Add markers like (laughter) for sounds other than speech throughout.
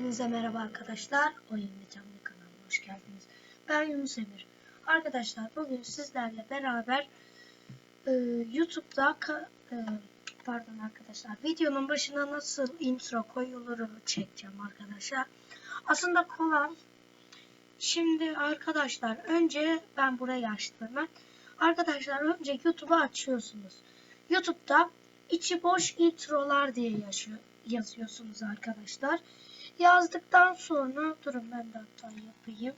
Hepinize merhaba arkadaşlar. Oyun ve Canlı kanalına hoş geldiniz. Ben Yunus Emir. Arkadaşlar bugün sizlerle beraber e, YouTube'da e, pardon arkadaşlar videonun başına nasıl intro koyulur çekeceğim arkadaşlar. Aslında kolay. Şimdi arkadaşlar önce ben burayı açtım hemen. Arkadaşlar önce YouTube'u açıyorsunuz. YouTube'da içi boş introlar diye yaşıyor, yazıyorsunuz arkadaşlar. Yazdıktan sonra durun ben de hatta yapayım.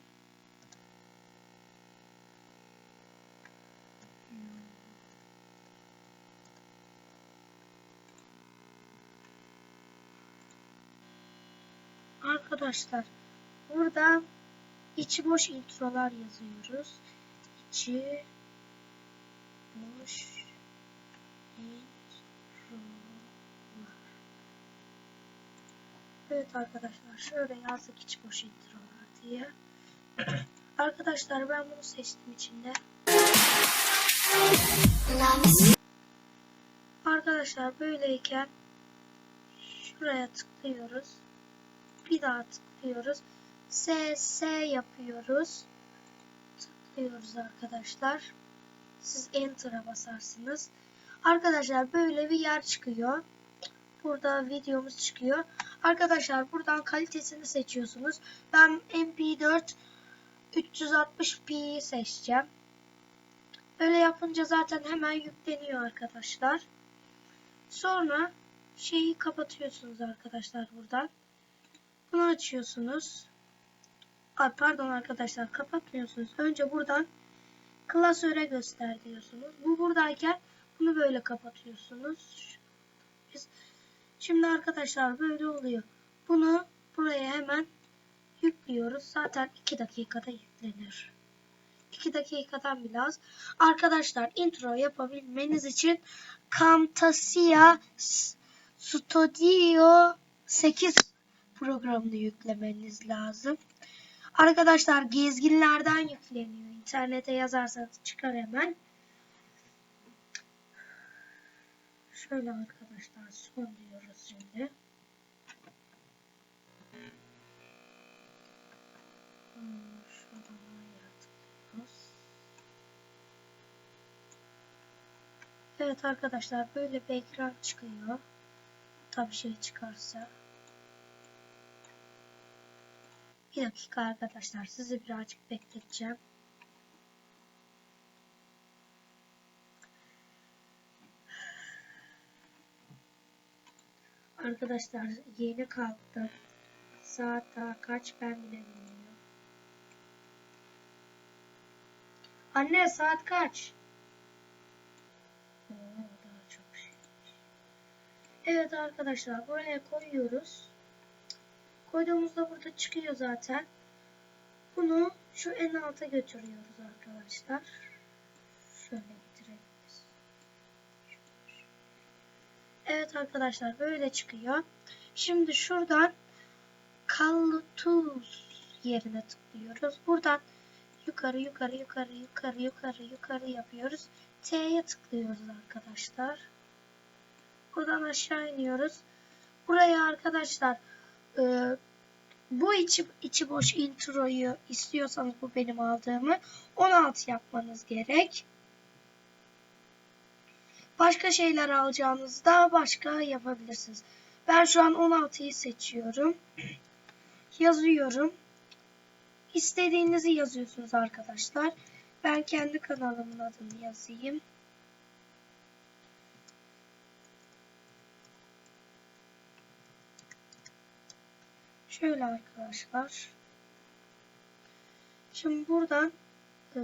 Arkadaşlar burada içi boş introlar yazıyoruz. İçi boş introlar. Evet arkadaşlar şöyle yazdık içi boş introlar diye. (clears throat) arkadaşlar ben bunu seçtim içinde. Arkadaşlar böyleyken şuraya tıklıyoruz. Bir daha tıklıyoruz. S, S yapıyoruz. Tıklıyoruz arkadaşlar. Siz Enter'a basarsınız. Arkadaşlar böyle bir yer çıkıyor. Burada videomuz çıkıyor. Arkadaşlar buradan kalitesini seçiyorsunuz. Ben MP4 360p'yi seçeceğim. Öyle yapınca zaten hemen yükleniyor arkadaşlar. Sonra şeyi kapatıyorsunuz arkadaşlar buradan. Bunu açıyorsunuz. Ay pardon arkadaşlar kapatmıyorsunuz. Önce buradan klasöre göster diyorsunuz. Bu buradayken bunu böyle kapatıyorsunuz. Biz Şimdi arkadaşlar böyle oluyor. Bunu buraya hemen yüklüyoruz. Zaten 2 dakikada yüklenir. 2 dakikadan bile az. Arkadaşlar intro yapabilmeniz için Camtasia Studio 8 programını yüklemeniz lazım. Arkadaşlar gezginlerden yükleniyor. İnternete yazarsanız çıkar hemen. Şöyle arkadaşlar son diyoruz şimdi. Evet arkadaşlar böyle bir ekran çıkıyor. Tabii şey çıkarsa. Bir dakika arkadaşlar sizi birazcık bekleteceğim. Arkadaşlar yeni kalktım. Saat daha kaç ben bile bilmiyorum. Anne saat kaç? Oo, daha çok şey. Evet arkadaşlar buraya koyuyoruz. Koyduğumuzda burada çıkıyor zaten. Bunu şu en alta götürüyoruz arkadaşlar. Şöyle Evet arkadaşlar böyle çıkıyor. Şimdi şuradan Tools yerine tıklıyoruz. Buradan yukarı yukarı yukarı yukarı yukarı yukarı yapıyoruz. T'ye tıklıyoruz arkadaşlar. Buradan aşağı iniyoruz. Buraya arkadaşlar e, bu içi, içi boş introyu istiyorsanız bu benim aldığımı 16 yapmanız gerek. Başka şeyler alacağınızda başka yapabilirsiniz. Ben şu an 16'yı seçiyorum. (clears throat) Yazıyorum. İstediğinizi yazıyorsunuz arkadaşlar. Ben kendi kanalımın adını yazayım. Şöyle arkadaşlar. Şimdi buradan e,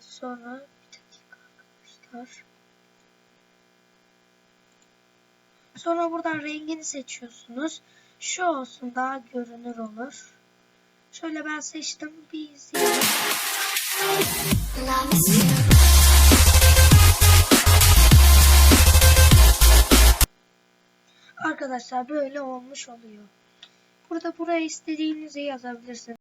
sonra bir dakika arkadaşlar. Sonra buradan rengini seçiyorsunuz. Şu olsun daha görünür olur. Şöyle ben seçtim. Bir izleyelim. Arkadaşlar böyle olmuş oluyor. Burada buraya istediğinizi yazabilirsiniz.